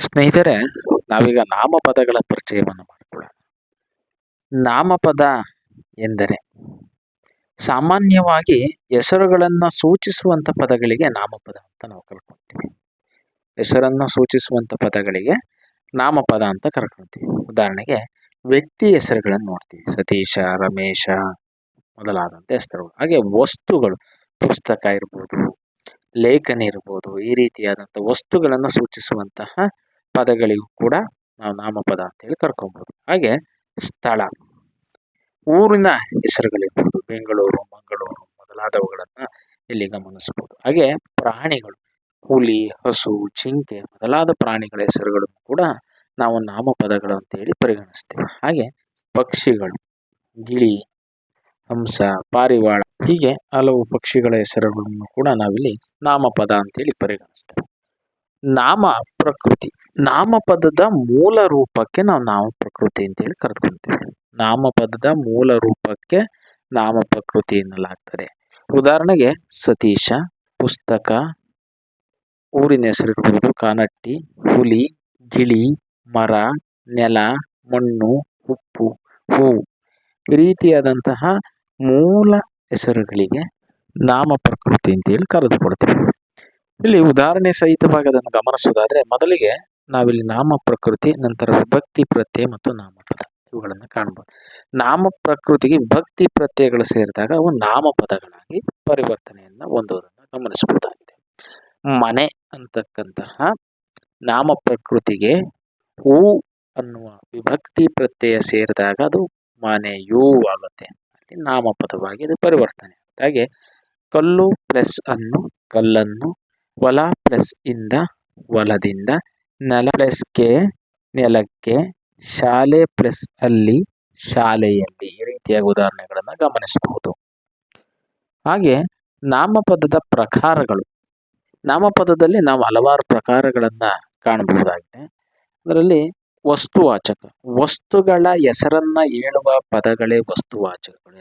ಸ್ನೇಹಿತರೆ, ನಾವೀಗ ನಾಮಪದಗಳ ಪರಿಚಯವನ್ನು ಮಾಡಿಕೊಳ್ಳೋಣ. ನಾಮಪದ ಎಂದರೆ, ಸಾಮಾನ್ಯವಾಗಿ ಹೆಸರುಗಳನ್ನು ಸೂಚಿಸುವಂಥ ಪದಗಳಿಗೆ ನಾಮಪದ ಅಂತ ನಾವು ಕರ್ಕೊತೀವಿ. ಹೆಸರನ್ನು ಸೂಚಿಸುವಂಥ ಪದಗಳಿಗೆ ನಾಮಪದ ಅಂತ ಕರ್ಕೊಳ್ತೀವಿ ಉದಾಹರಣೆಗೆ, ವ್ಯಕ್ತಿ ಹೆಸರುಗಳನ್ನು ನೋಡ್ತೀವಿ. ಸತೀಶ, ರಮೇಶ ಮೊದಲಾದಂಥ ಹೆಸರುಗಳು. ಹಾಗೆ ವಸ್ತುಗಳು, ಪುಸ್ತಕ ಇರ್ಬೋದು, ಲೇಖನ ಇರ್ಬೋದು, ಈ ರೀತಿಯಾದಂಥ ವಸ್ತುಗಳನ್ನು ಸೂಚಿಸುವಂತಹ ಪದಗಳಿಗೂ ಕೂಡ ನಾವು ನಾಮಪದ ಅಂತೇಳಿ ಕರ್ಕೊಬೋದು. ಹಾಗೆ ಸ್ಥಳ. ಊರಿನ ಹೆಸರುಗಳಿರ್ಬೋದು. ಬೆಂಗಳೂರು, ಮಂಗಳೂರು ಮೊದಲಾದವುಗಳನ್ನು ಇಲ್ಲಿ ಗಮನಿಸ್ಬೋದು. ಹಾಗೆ ಪ್ರಾಣಿಗಳು. ಹುಲಿ, ಹಸು ಜಿಂಕೆ ಮೊದಲಾದ ಪ್ರಾಣಿಗಳ ಹೆಸರುಗಳನ್ನು ಕೂಡ ನಾವು ನಾಮಪದಗಳು ಅಂತೇಳಿ ಪರಿಗಣಿಸ್ತೀವಿ. ಹಾಗೆ ಪಕ್ಷಿಗಳು. ಗಿಳಿ, ಹಂಸ, ಪಾರಿವಾಳ ಹೀಗೆ ಹಲವು ಪಕ್ಷಿಗಳ ಹೆಸರುಗಳನ್ನು ಕೂಡ ನಾವಿಲ್ಲಿ ನಾಮಪದ ಅಂತೇಳಿ ಪರಿಗಣಿಸ್ತೇವೆ. ನಾಮ ಪ್ರಕೃತಿ. ನಾಮಪದದ ಮೂಲ ರೂಪಕ್ಕೆ ನಾವು ನಾಮ ಪ್ರಕೃತಿ ಅಂತೇಳಿ ಕರೆದುಕೊಳ್ತೀವಿ ನಾಮಪದದ ಮೂಲ ರೂಪಕ್ಕೆ ನಾಮ ಪ್ರಕೃತಿ ಎನ್ನಲಾಗ್ತದೆ. ಉದಾಹರಣೆಗೆ ಸತೀಶ, ಪುಸ್ತಕ, ಊರಿನ ಹೆಸರಿರ್ಬೋದು ಕಾನಟ್ಟಿ, ಹುಲಿ, ಗಿಳಿ, ಮರ, ನೆಲ, ಮಣ್ಣು, ಉಪ್ಪು ಹೂವು ಈ ರೀತಿಯಾದಂತಹ ಮೂಲ ಹೆಸರುಗಳಿಗೆ ನಾಮ ಪ್ರಕೃತಿ ಅಂತೇಳಿ ಕರೆದುಕೊಡ್ತೀವಿ ಇಲ್ಲಿ ಉದಾಹರಣೆ ಸಹಿತವಾಗಿ ಅದನ್ನು ಗಮನಿಸುವುದಾದ್ರೆ ಮೊದಲಿಗೆ ನಾವಿಲ್ಲಿ ನಾಮ, ಪ್ರಕೃತಿ, ನಂತರ ವಿಭಕ್ತಿ, ಪ್ರತ್ಯಯ ಮತ್ತು ನಾಮಪದ ಇವುಗಳನ್ನು ಕಾಣಬಹುದು ನಾಮ, ಪ್ರಕೃತಿಗೆ ವಿಭಕ್ತಿ, ಪ್ರತ್ಯಯಗಳು ಸೇರಿದಾಗ ಅವು ನಾಮಪದಗಳಾಗಿ ಪರಿವರ್ತನೆಯನ್ನು ಹೊಂದುವುದನ್ನು ಗಮನಿಸಬಹುದಾಗಿದೆ. ಮನೆ ಅಂತಕ್ಕಂತಹ ನಾಮ, ಪ್ರಕೃತಿಗೆ ಹೂ ಅನ್ನುವ ವಿಭಕ್ತಿ, ಪ್ರತ್ಯಯ ಸೇರಿದಾಗ ಅದು ಮನೆಯೂ ಆಗುತ್ತೆ. ಅಲ್ಲಿ ನಾಮಪದವಾಗಿ ಅದು ಪರಿವರ್ತನೆ. ಹಾಗೆ ಕಲ್ಲು ಪ್ಲಸ್ ಅನ್ನು, ಕಲ್ಲನ್ನು ಹೊಲ ಪ್ಲಸ್ ಇಂದ ಹೊಲದಿಂದ ನೆಲ ಪ್ಲಸ್ಗೆ ನೆಲಕ್ಕೆ ಶಾಲೆ ಪ್ಲಸ್ ಅಲ್ಲಿ ಶಾಲೆಯಲ್ಲಿ ಈ ರೀತಿಯ ಉದಾಹರಣೆಗಳನ್ನು ಗಮನಿಸಬಹುದು. ಹಾಗೆ ನಾಮಪದದ ಪ್ರಕಾರಗಳು, ನಾಮಪದದಲ್ಲಿ ನಾವು ಹಲವಾರು ಪ್ರಕಾರಗಳನ್ನು ಕಾಣಬಹುದಾಗಿದೆ. ಅದರಲ್ಲಿ ವಸ್ತುವಾಚಕ, ವಸ್ತುಗಳ ಹೆಸರನ್ನ ಹೇಳುವ ಪದಗಳೇ ವಸ್ತುವಾಚಕಗಳು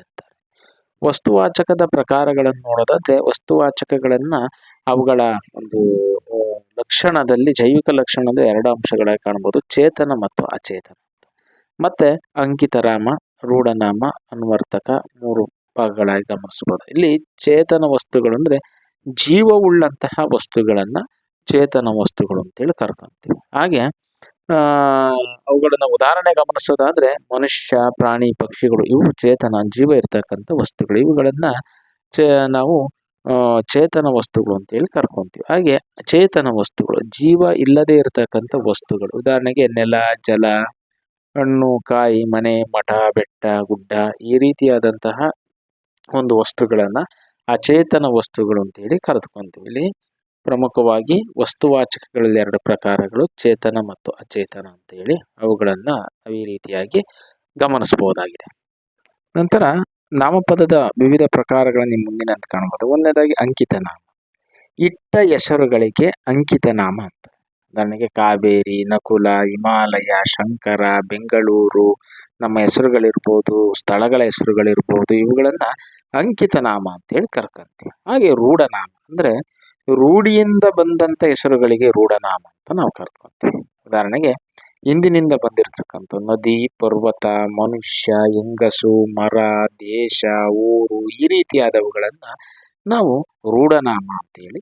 ವಸ್ತುವಾಚಕದ ಪ್ರಕಾರಗಳನ್ನು ನೋಡೋದಾದ್ರೆ ವಸ್ತುವಾಚಕಗಳನ್ನು ಅವುಗಳ ಒಂದು ಲಕ್ಷಣದಲ್ಲಿ, ಜೈವಿಕ ಲಕ್ಷಣದ ಎರಡು ಅಂಶಗಳಾಗಿ ಕಾಣ್ಬೋದು. ಚೇತನ ಮತ್ತು ಅಚೇತನ ಮತ್ತೆ ಅಂಕಿತರಾಮ, ರೂಢನಾಮ, ಅನ್ವರ್ತಕ ಮೂರು ಭಾಗಗಳಾಗಿ ಗಮನಿಸಬಹುದು ಇಲ್ಲಿ ಚೇತನ ವಸ್ತುಗಳು ಅಂದ್ರೆ ಜೀವವುಳ್ಳಂತಹ ವಸ್ತುಗಳನ್ನು ಚೇತನ ವಸ್ತುಗಳು ಅಂತೇಳಿ ಕರ್ಕೊಂತೀವಿ. ಹಾಗೆ ಆ, ಅವುಗಳನ್ನ ಉದಾಹರಣೆ ಗಮನಿಸೋದಾದ್ರೆ ಮನುಷ್ಯ, ಪ್ರಾಣಿ, ಪಕ್ಷಿಗಳು ಇವು ಚೇತನ, ಜೀವ ಇರ್ತಕ್ಕಂಥ ವಸ್ತುಗಳು. ಇವುಗಳನ್ನ ಚೇ, ನಾವು ಚೇತನ ವಸ್ತುಗಳು ಅಂತೇಳಿ ಕರ್ಕೊಂತೀವಿ. ಹಾಗೆ ಚೇತನ ವಸ್ತುಗಳು, ಜೀವ ಇಲ್ಲದೆ ಇರತಕ್ಕಂಥ ವಸ್ತುಗಳು. ಉದಾಹರಣೆಗೆ ನೆಲ, ಜಲ, ಹಣ್ಣು, ಕಾಯಿ, ಮನೆ, ಮಠ, ಬೆಟ್ಟ, ಗುಡ್ಡ ಈ ರೀತಿಯಾದಂತಹ ಒಂದು ವಸ್ತುಗಳನ್ನ ಅಚೇತನ ವಸ್ತುಗಳು ಅಂತೇಳಿ ಕರೆದುಕೊಂತೀವಿ. ಇಲ್ಲಿ ಪ್ರಮುಖವಾಗಿ ವಸ್ತುವಾಚಕಗಳಲ್ಲಿ ಎರಡು ಪ್ರಕಾರಗಳು, ಚೇತನ ಮತ್ತು ಅಚೇತನ ಅಂತ ಹೇಳಿ ಅವುಗಳನ್ನ ಈ ರೀತಿಯಾಗಿ ಗಮನಿಸಬಹುದಾಗಿದೆ. ನಂತರ ನಾಮಪದದ ವಿವಿಧ ಪ್ರಕಾರಗಳನ್ನು ಮುಂದಿನಂತ ಕಾಣಬಹುದು ಒಂದನೇದಾಗಿ ಅಂಕಿತ ನಾಮ. ಇಟ್ಟ ಹೆಸರುಗಳಿಗೆ ಅಂಕಿತ ನಾಮ ಅಂತ. ಉದಾಹರಣೆಗೆ ಕಾವೇರಿ, ನಕುಲ, ಹಿಮಾಲಯ, ಶಂಕರ, ಬೆಂಗಳೂರು ನಮ್ಮ ಹೆಸರುಗಳಿರ್ಬೋದು, ಸ್ಥಳಗಳ ಹೆಸರುಗಳಿರ್ಬೋದು, ಇವುಗಳನ್ನು ಅಂಕಿತ ನಾಮ ಅಂತೇಳಿ ಕರ್ಕಂತೀವಿ. ಹಾಗೆ ರೂಢನಾಮ ಅಂದ್ರೆ ರೂಢಿಯಿಂದ ಬಂದಂತ ಹೆಸರುಗಳಿಗೆ ರೂಢನಾಮ ಅಂತ ನಾವು ಕರ್ಕೊಂತೀವಿ. ಉದಾಹರಣೆಗೆ, ಇಂದಿನಿಂದ ಬಂದಿರತಕ್ಕಂಥ ನದಿ, ಪರ್ವತ, ಮನುಷ್ಯ, ಹೆಂಗಸು, ಮರ, ದೇಶ, ಊರು ಈ ರೀತಿಯಾದವುಗಳನ್ನ ನಾವು ರೂಢನಾಮ ಅಂತೇಳಿ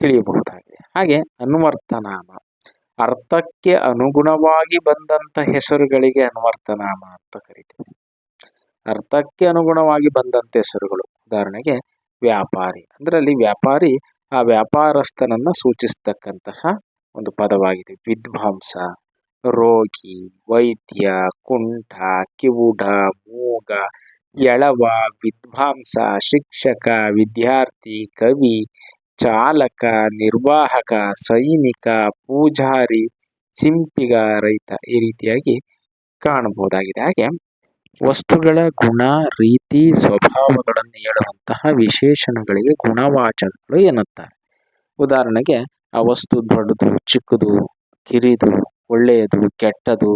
ತಿಳಿಯಬಹುದಾಗಿದೆ. ಹಾಗೆ ಅನ್ವರ್ಥನಾಮ ಅರ್ಥಕ್ಕೆ ಅನುಗುಣವಾಗಿ ಬಂದಂತ ಹೆಸರುಗಳಿಗೆ ಅನ್ವರ್ಥನಾಮ ಅಂತ ಕರಿತೀವಿ. ಅರ್ಥಕ್ಕೆ ಅನುಗುಣವಾಗಿ ಬಂದಂತ ಹೆಸರುಗಳು, ಉದಾಹರಣೆಗೆ ವ್ಯಾಪಾರಿ. ಅಂದ್ರಲ್ಲಿ ವ್ಯಾಪಾರಿ ಆ ವ್ಯಾಪಾರಸ್ಥನನ್ನ ಸೂಚಿಸ್ತಕ್ಕಂತಹ ಒಂದು ಪದವಾಗಿದೆ. ವಿದ್ವಾಂಸ, ರೋಗಿ, ವೈದ್ಯ, ಕುಂಠ, ಕಿವುಡ, ಮೂಗ ಎಳವ ವಿದ್ವಾಂಸ, ಶಿಕ್ಷಕ, ವಿದ್ಯಾರ್ಥಿ, ಕವಿ, ಚಾಲಕ, ನಿರ್ವಾಹಕ, ಸೈನಿಕ, ಪೂಜಾರಿ, ಸಿಂಪಿಗ ರೈತ ಈ ರೀತಿಯಾಗಿ ಕಾಣಬಹುದಾಗಿದೆ. ಹಾಗೆ ವಸ್ತುಗಳ ಗುಣ, ರೀತಿ, ಸ್ವಭಾವಗಳನ್ನು ಹೇಳುವಂತಹ ವಿಶೇಷಣಗಳಿಗೆ ಗುಣವಾಚಕಗಳು ಎನ್ನುತ್ತಾರೆ. ಉದಾಹರಣೆಗೆ, ಆ ವಸ್ತು ದೊಡ್ಡದು, ಚಿಕ್ಕದು, ಕಿರಿದು, ಒಳ್ಳೆಯದು, ಕೆಟ್ಟದು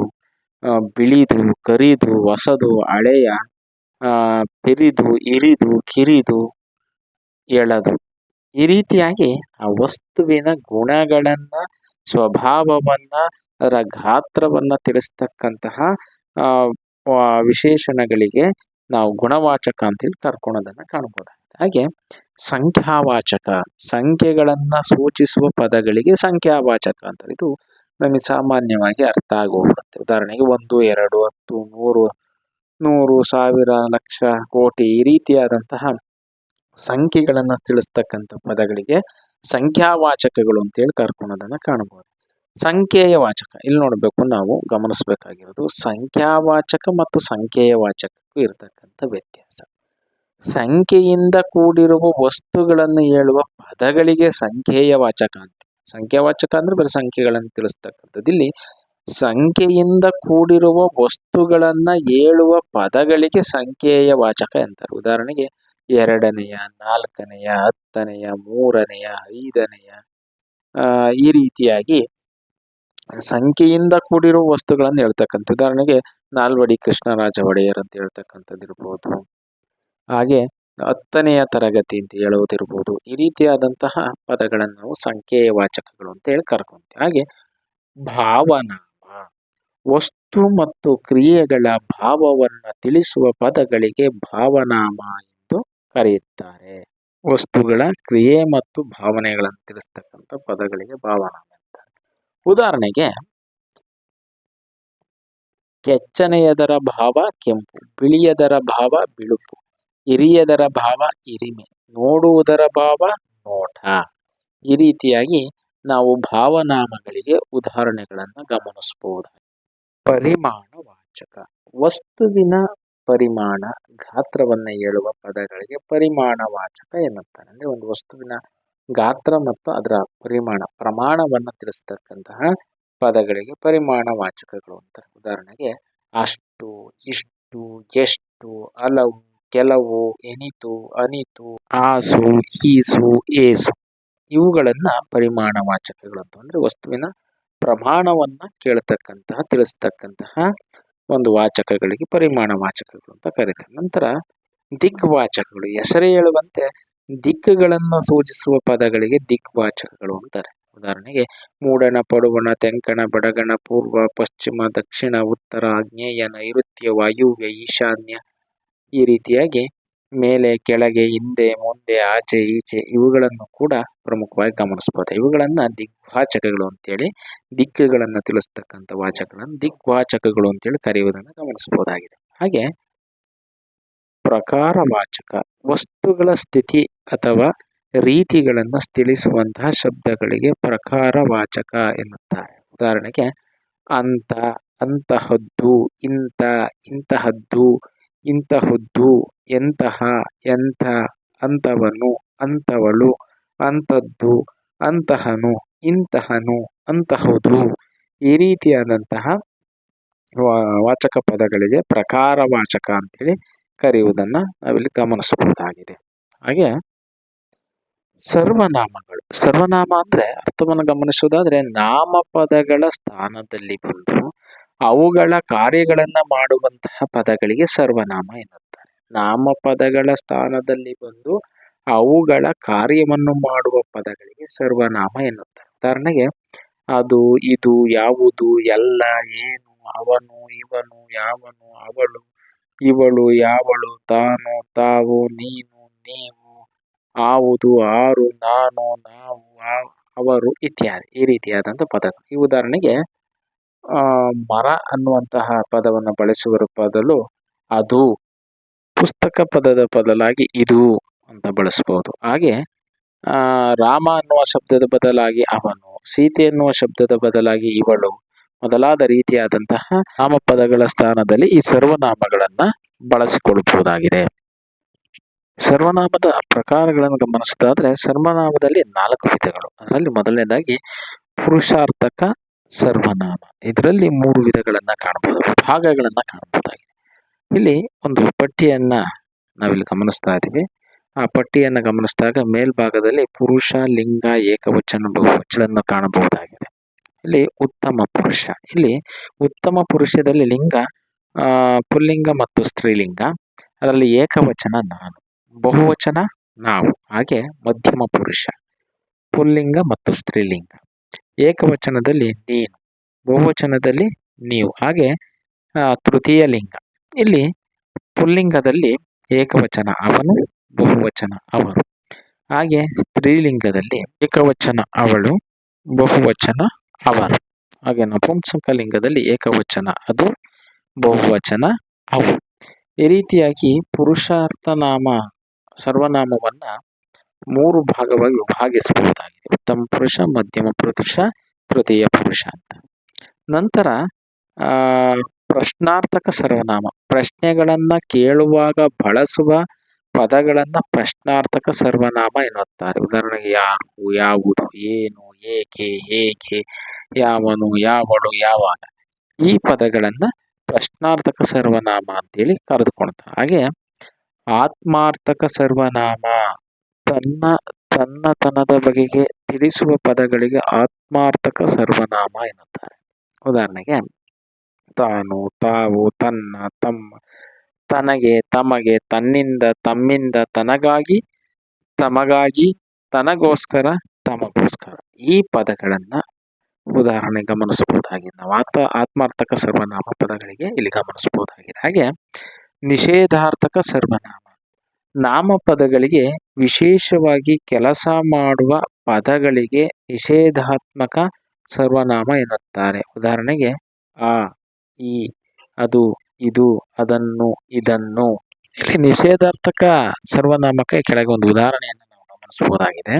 ಬಿಳಿದು, ಕರಿದು, ಹೊಸದು, ಹಳೆಯ ಪಿರಿದು ಇರಿದು, ಕಿರಿದು, ಎಳದು. ಈ ರೀತಿಯಾಗಿ ಆ ವಸ್ತುವಿನ ಗುಣಗಳನ್ನ, ಸ್ವಭಾವವನ್ನ ಅದರ ಗಾತ್ರವನ್ನ ತಿಳಿಸ್ತಕ್ಕಂತಹ ವಿಶೇಷಣಗಳಿಗೆ ನಾವು ಗುಣವಾಚಕ ಅಂತೇಳಿ ಕರ್ಕೊಳೋದನ್ನು ಕಾಣ್ಬೋದಾಗಿದೆ ಹಾಗೆ ಸಂಖ್ಯಾವಾಚಕ, ಸಂಖ್ಯೆಗಳನ್ನು ಸೂಚಿಸುವ ಪದಗಳಿಗೆ ಸಂಖ್ಯಾವಾಚಕ ಅಂತ ಇದು ನಮಗೆ ಸಾಮಾನ್ಯವಾಗಿ ಅರ್ಥ ಆಗೋಗ್ಬಿಡುತ್ತೆ. ಉದಾಹರಣೆಗೆ ಒಂದು, ಎರಡು, ಹತ್ತು ನೂರು ನೂರು, ಸಾವಿರ, ಲಕ್ಷ, ಕೋಟಿ ಈ ರೀತಿಯಾದಂತಹ ಸಂಖ್ಯೆಗಳನ್ನು ತಿಳಿಸ್ತಕ್ಕಂಥ ಪದಗಳಿಗೆ ಸಂಖ್ಯಾವಾಚಕಗಳು ಅಂತೇಳಿ ಕರ್ಕೊಳೋದನ್ನು ಕಾಣಬಹುದು ಸಂಖ್ಯೆಯ ವಾಚಕ. ಇಲ್ಲಿ ನೋಡಬೇಕು ನಾವು ಗಮನಿಸಬೇಕಾಗಿರೋದು ಸಂಖ್ಯಾವಾಚಕ ಮತ್ತು ಸಂಖ್ಯೆಯ ವಾಚಕಕ್ಕೂ ಇರತಕ್ಕಂಥ ವ್ಯತ್ಯಾಸ. ಸಂಖ್ಯೆಯಿಂದ ಕೂಡಿರುವ ವಸ್ತುಗಳನ್ನು ಹೇಳುವ ಪದಗಳಿಗೆ ಸಂಖ್ಯೆಯ ವಾಚಕ ಅಂತ. ಸಂಖ್ಯಾವಾಚಕ ಅಂದ್ರೆ ಬರೀ ಸಂಖ್ಯೆಗಳನ್ನು ತಿಳಿಸ್ತಕ್ಕಂಥದ್ದು. ಇಲ್ಲಿ ಸಂಖ್ಯೆಯಿಂದ ಕೂಡಿರುವ ವಸ್ತುಗಳನ್ನು ಹೇಳುವ ಪದಗಳಿಗೆ ಸಂಖ್ಯೆಯ ವಾಚಕ ಅಂತಾರೆ. ಉದಾಹರಣೆಗೆ ಎರಡನೆಯ, ನಾಲ್ಕನೆಯ, ಹತ್ತನೆಯ, ಮೂರನೆಯ, ಐದನೆಯ ಈ ರೀತಿಯಾಗಿ ಸಂಖ್ಯೆಯಿಂದ ಕೂಡಿರುವ ವಸ್ತುಗಳನ್ನು ಹೇಳ್ತಕ್ಕಂಥ ಉದಾಹರಣೆಗೆ ನಾಲ್ವಡಿ ಕೃಷ್ಣರಾಜ ಒಡೆಯರ್ ಅಂತ ಹೇಳ್ತಕ್ಕಂಥದ್ದು ಇರ್ಬೋದು. ಹಾಗೆ ಹತ್ತನೆಯ ತರಗತಿ ಅಂತ ಹೇಳುವುದಿರ್ಬೋದು ಈ ರೀತಿಯಾದಂತಹ ಪದಗಳನ್ನು ನಾವು ಸಂಖ್ಯೆಯ ವಾಚಕಗಳು ಅಂತ ಹೇಳಿ ಕರ್ಕೊಂತೀವಿ. ಹಾಗೆ ಭಾವನಾಮ ವಸ್ತು ಮತ್ತು ಕ್ರಿಯೆಗಳ ಭಾವವನ್ನು ತಿಳಿಸುವ ಪದಗಳಿಗೆ ಭಾವನಾಮ ಎಂದು ಕರೆಯುತ್ತಾರೆ. ವಸ್ತುಗಳ ಕ್ರಿಯೆ ಮತ್ತು ಭಾವನೆಗಳನ್ನು ತಿಳಿಸ್ತಕ್ಕಂಥ ಪದಗಳಿಗೆ ಭಾವನಾಮ ಉದಾಹರಣೆಗೆ, ಕೆಚ್ಚನೆಯದರ ಭಾವ ಕೆಂಪು, ಬಿಳಿಯದರ ಭಾವ ಬಿಳುಪು ಹಿರಿಯದರ ಭಾವ ಹಿರಿಮೆ ನೋಡುವುದರ ಭಾವ ನೋಟ. ಈ ರೀತಿಯಾಗಿ ನಾವು ಭಾವನಾಮಗಳಿಗೆ ಉದಾಹರಣೆಗಳನ್ನು ಗಮನಿಸಬಹುದು ಪರಿಮಾಣ ವಾಚಕ ವಸ್ತುವಿನ ಪರಿಮಾಣ, ಗಾತ್ರವನ್ನು ಹೇಳುವ ಪದಗಳಿಗೆ ಪರಿಮಾಣ ವಾಚಕ ಎನ್ನುತ್ತಾರೆ. ಅಂದ್ರೆ ಒಂದು ವಸ್ತುವಿನ ಗಾತ್ರ ಮತ್ತು ಅದರ ಪರಿಮಾಣ, ಪ್ರಮಾಣವನ್ನು ತಿಳಿಸ್ತಕ್ಕಂತಹ ಪದಗಳಿಗೆ ಪರಿಮಾಣ ವಾಚಕಗಳು ಅಂತಾರೆ ಉದಾಹರಣೆಗೆ ಅಷ್ಟು, ಇಷ್ಟು, ಎಷ್ಟು, ಹಲವು, ಕೆಲವು, ಎನಿತು, ಅನಿತು, ಆಸು ಈಸು ಏಸು ಇವುಗಳನ್ನು ಪರಿಮಾಣ ವಾಚಕಗಳು ಅಂತ ಅಂದ್ರೆ ವಸ್ತುವಿನ ಪ್ರಮಾಣವನ್ನು ಕೇಳ್ತಕ್ಕಂತಹ, ತಿಳಿಸ್ತಕ್ಕಂತಹ ಒಂದು ವಾಚಕಗಳಿಗೆ ಪರಿಮಾಣ ವಾಚಕಗಳು ಅಂತ ಕರೀತಾರೆ. ನಂತರ ದಿಗ್ವಾಚಕಗಳು ಹೆಸರೇ ಹೇಳುವಂತೆ ದಿಕ್ಕುಗಳನ್ನು ಸೂಚಿಸುವ ಪದಗಳಿಗೆ ದಿಕ್ವಾಚಕಗಳು ಅಂತಾರೆ. ಉದಾಹರಣೆಗೆ, ಮೂಡಣ, ಪಡುವಣ, ತೆಂಕಣ, ಬಡಗಣ, ಪೂರ್ವ, ಪಶ್ಚಿಮ, ದಕ್ಷಿಣ, ಉತ್ತರ ಆಗ್ನೇಯ ನೈಋತ್ಯ, ವಾಯುವ್ಯ, ಈಶಾನ್ಯ ಈ ರೀತಿಯಾಗಿ ಮೇಲೆ, ಕೆಳಗೆ, ಹಿಂದೆ, ಮುಂದೆ, ಆಚೆ, ಈಚೆ ಇವುಗಳನ್ನು ಕೂಡ ಪ್ರಮುಖವಾಗಿ ಗಮನಿಸ್ಬೋದು ಇವುಗಳನ್ನು ದಿಗ್ವಾಚಕಗಳು ಅಂತೇಳಿ ದಿಕ್ಕುಗಳನ್ನು ತಿಳಿಸ್ತಕ್ಕಂಥ ವಾಚಕಗಳನ್ನು ದಿಗ್ವಾಚಕಗಳು ಅಂತೇಳಿ ಕರೆಯುವುದನ್ನು ಗಮನಿಸಬಹುದಾಗಿದೆ. ಹಾಗೆ ಪ್ರಕಾರವಾಚಕ ವಸ್ತುಗಳ ಸ್ಥಿತಿ ಅಥವಾ ರೀತಿಗಳನ್ನು ತಿಳಿಸುವಂತಹ ಶಬ್ದಗಳಿಗೆ ಪ್ರಕಾರವಾಚಕ ಎನ್ನುತ್ತಾರೆ. ಉದಾಹರಣೆಗೆ ಅಂತ, ಅಂತಹದ್ದು, ಇಂತ, ಇಂತಹದ್ದು ಇಂತಹದ್ದು, ಎಂತಹ, ಎಂಥ, ಅಂತವನು, ಅಂತವಳು ಅಂಥದ್ದು ಅಂತಹನು, ಇಂತಹನು ಅಂತಹದ್ದು ಈ ರೀತಿಯಾದಂತಹ ವಾಚಕ ಪದಗಳಿಗೆ ಪ್ರಕಾರವಾಚಕ ಅಂತೇಳಿ ಕರೆಯುವುದನ್ನ ನಾವಿಲ್ಲಿ ಗಮನಿಸಬಹುದಾಗಿದೆ. ಹಾಗೆ ಸರ್ವನಾಮಗಳು, ಸರ್ವನಾಮ ಅಂದ್ರೆ ಅರ್ಥವನ್ನು ಗಮನಿಸುವುದಾದ್ರೆ ನಾಮಪದಗಳ ಸ್ಥಾನದಲ್ಲಿ ಬಂದು ಅವುಗಳ ಕಾರ್ಯಗಳನ್ನ ಮಾಡುವಂತಹ ಪದಗಳಿಗೆ ಸರ್ವನಾಮ ಎನ್ನುತ್ತಾರೆ. ನಾಮಪದಗಳ ಸ್ಥಾನದಲ್ಲಿ ಬಂದು ಅವುಗಳ ಕಾರ್ಯವನ್ನು ಮಾಡುವ ಪದಗಳಿಗೆ ಸರ್ವನಾಮ ಎನ್ನುತ್ತಾರೆ. ಉದಾಹರಣೆಗೆ ಅದು, ಇದು, ಯಾವುದು, ಎಲ್ಲ, ಏನು, ಅವನು, ಇವನು, ಯಾವನು, ಅವಳು ಇವಳು ಯಾವಳು? ತಾನು, ತಾವು, ನೀನು, ನೀವು, ಆವುದು, ಆರು, ನಾನು, ನಾವು ಅವರು ಇತ್ಯಾದಿ, ಈ ರೀತಿಯಾದಂಥ ಪದಗಳು. ಈ ಉದಾಹರಣೆಗೆ ಮರ ಅನ್ನುವಂತಹ ಪದವನ್ನು ಬಳಸುವ ಬದಲು ಅದು ಪುಸ್ತಕ ಪದದ ಬದಲಾಗಿ ಇದು ಅಂತ ಬಳಸಬಹುದು ಹಾಗೆ ರಾಮ ಅನ್ನುವ ಶಬ್ದದ ಬದಲಾಗಿ ಅವನು, ಸೀತೆ ಅನ್ನುವ ಶಬ್ದದ ಬದಲಾಗಿ ಇವಳು ಮೊದಲಾದ ರೀತಿಯಾದಂತಹ ನಾಮಪದಗಳ ಸ್ಥಾನದಲ್ಲಿ ಈ ಸರ್ವನಾಮಗಳನ್ನ ಬಳಸಿಕೊಳ್ಳಬಹುದಾಗಿದೆ. ಸರ್ವನಾಮದ ಪ್ರಕಾರಗಳನ್ನು ಗಮನಿಸೋದಾದ್ರೆ ಸರ್ವನಾಮದಲ್ಲಿ ನಾಲ್ಕು ವಿಧಗಳು. ಅದರಲ್ಲಿ ಮೊದಲನೇದಾಗಿ ಪುರುಷಾರ್ಥಕ, ಸರ್ವನಾಮ. ಇದರಲ್ಲಿ ಮೂರು ವಿಧಗಳನ್ನ ಕಾಣಬಹುದು. ಭಾಗಗಳನ್ನ ಕಾಣಬಹುದಾಗಿದೆ. ಇಲ್ಲಿ ಒಂದು ಪಟ್ಟಿಯನ್ನ ನಾವಿಲ್ಲಿ ಗಮನಿಸ್ತಾ ಇದ್ದೀವಿ. ಆ ಪಟ್ಟಿಯನ್ನು ಗಮನಿಸಿದಾಗ ಮೇಲ್ಭಾಗದಲ್ಲಿ ಪುರುಷ, ಲಿಂಗ, ಏಕವಚನ, ಬಹುವಚನವನ್ನು ಕಾಣಬಹುದಾಗಿದೆ. ಇಲ್ಲಿ ಉತ್ತಮ ಪುರುಷ. ಇಲ್ಲಿ ಉತ್ತಮ ಪುರುಷದಲ್ಲಿ ಲಿಂಗ ಪುಲ್ಲಿಂಗ ಮತ್ತು ಸ್ತ್ರೀಲಿಂಗ. ಅದರಲ್ಲಿ ಏಕವಚನ ನಾನು. ಬಹುವಚನ ನಾವು. ಹಾಗೆ ಮಧ್ಯಮ ಪುರುಷ. ಪುಲ್ಲಿಂಗ ಮತ್ತು ಸ್ತ್ರೀಲಿಂಗ. ಏಕವಚನದಲ್ಲಿ ನೀನು. ಬಹುವಚನದಲ್ಲಿ ನೀವು. ಹಾಗೆ ತೃತೀಯ ಲಿಂಗ. ಇಲ್ಲಿ ಪುಲ್ಲಿಂಗದಲ್ಲಿ ಏಕವಚನ ಅವನು, ಬಹುವಚನ ಅವರು ಹಾಗೆ ಸ್ತ್ರೀಲಿಂಗದಲ್ಲಿ ಏಕವಚನ ಅವಳು, ಬಹುವಚನ ಅವರು ಹಾಗೆ ನಪುಂಸಕ ಲಿಂಗದಲ್ಲಿ ಏಕವಚನ, ಅದು ಬಹುವಚನ, ಅವು. ಈ ರೀತಿಯಾಗಿ ಪುರುಷಾರ್ಥನಾಮ, ಸರ್ವನಾಮವನ್ನು ಮೂರು ಭಾಗವಾಗಿ ವಿಭಾಗಿಸಬಹುದಾಗಿದೆ. ಉತ್ತಮ ಪುರುಷ, ಮಧ್ಯಮ ಪುರುಷ, ತೃತೀಯ ಪುರುಷ ಅಂತ. ನಂತರ ಪ್ರಶ್ನಾರ್ಥಕ ಸರ್ವನಾಮ. ಪ್ರಶ್ನೆಗಳನ್ನ ಕೇಳುವಾಗ ಬಳಸುವ ಪದಗಳನ್ನ ಪ್ರಶ್ನಾರ್ಥಕ ಸರ್ವನಾಮ ಎನ್ನುತ್ತಾರೆ. ಉದಾಹರಣೆಗೆ ಯಾರು, ಯಾವುದು, ಏನು ಏಕೆ ಏಕೆ, ಯಾವನು, ಯಾವಳು ಯಾವಾಗ ಈ ಪದಗಳನ್ನ ಪ್ರಶ್ನಾರ್ಥಕ ಸರ್ವನಾಮ ಅಂತೇಳಿ ಕರೆದುಕೊಳ್ತಾರೆ ಹಾಗೆ ಆತ್ಮಾರ್ಥಕ ಸರ್ವನಾಮ ತನ್ನ, ತನ್ನತನದ ಬಗೆಗೆ ತಿಳಿಸುವ ಪದಗಳಿಗೆ ಆತ್ಮಾರ್ಥಕ ಸರ್ವನಾಮ ಎನ್ನುತ್ತಾರೆ. ಉದಾಹರಣೆಗೆ, ತಾನು, ತಾವು, ತನ್ನ, ತಮ್ಮ, ತನಗೆ, ತಮಗೆ, ತನ್ನಿಂದ, ತಮ್ಮಿಂದ, ತನಗಾಗಿ, ತಮಗಾಗಿ, ತನಗೋಸ್ಕರ, ತಮಗೋಸ್ಕರ. ಈ ಪದಗಳನ್ನ ಉದಾಹರಣೆ ಗಮನಿಸಬಹುದಾಗಿದೆ. ನಾವು ಆತ್ಮ ಆತ್ಮಾರ್ಥಕ ಸರ್ವನಾಮ ಪದಗಳಿಗೆ ಇಲ್ಲಿ ಗಮನಿಸಬಹುದಾಗಿದೆ. ಹಾಗೆ ನಿಷೇಧಾರ್ಥಕ ಸರ್ವನಾಮ. ನಾಮ ಪದಗಳಿಗೆ ವಿಶೇಷವಾಗಿ ಕೆಲಸ ಮಾಡುವ ಪದಗಳಿಗೆ ನಿಷೇಧಾತ್ಮಕ ಸರ್ವನಾಮ ಎನ್ನುತ್ತಾರೆ. ಉದಾಹರಣೆಗೆ ಆ, ಈ, ಅದು, ಇದು, ಅದನ್ನು, ಇದನ್ನು. ಇಲ್ಲಿ ನಿಷೇಧಾರ್ಥಕ ಸರ್ವನಾಮಕ್ಕೆ ಕೆಳಗೆ ಒಂದು ಉದಾಹರಣೆಯನ್ನು ಗಮನಿಸಬಹುದಾಗಿದೆ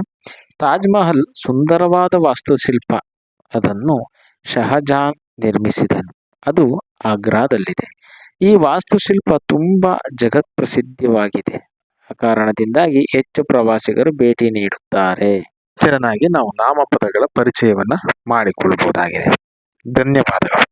ತಾಜ್ ಮಹಲ್ ಸುಂದರವಾದ ವಾಸ್ತುಶಿಲ್ಪ. ಅದನ್ನು ಶಹಜಾನ್ ನಿರ್ಮಿಸಿದನು. ಅದು ಆಗ್ರಾದಲ್ಲಿದೆ. ಈ ವಾಸ್ತುಶಿಲ್ಪ ತುಂಬ ಜಗತ್ಪ್ರಸಿದ್ಧವಾಗಿದೆ. ಆ ಕಾರಣದಿಂದಾಗಿ ಹೆಚ್ಚು ಪ್ರವಾಸಿಗರು ಭೇಟಿ ನೀಡುತ್ತಾರೆ. ಇದರನಾಗಿ ನಾವು ನಾಮಪದಗಳ ಪರಿಚಯವನ್ನ ಮಾಡಿಕೊಳ್ಳಬಹುದಾಗಿದೆ. ಧನ್ಯವಾದಗಳು.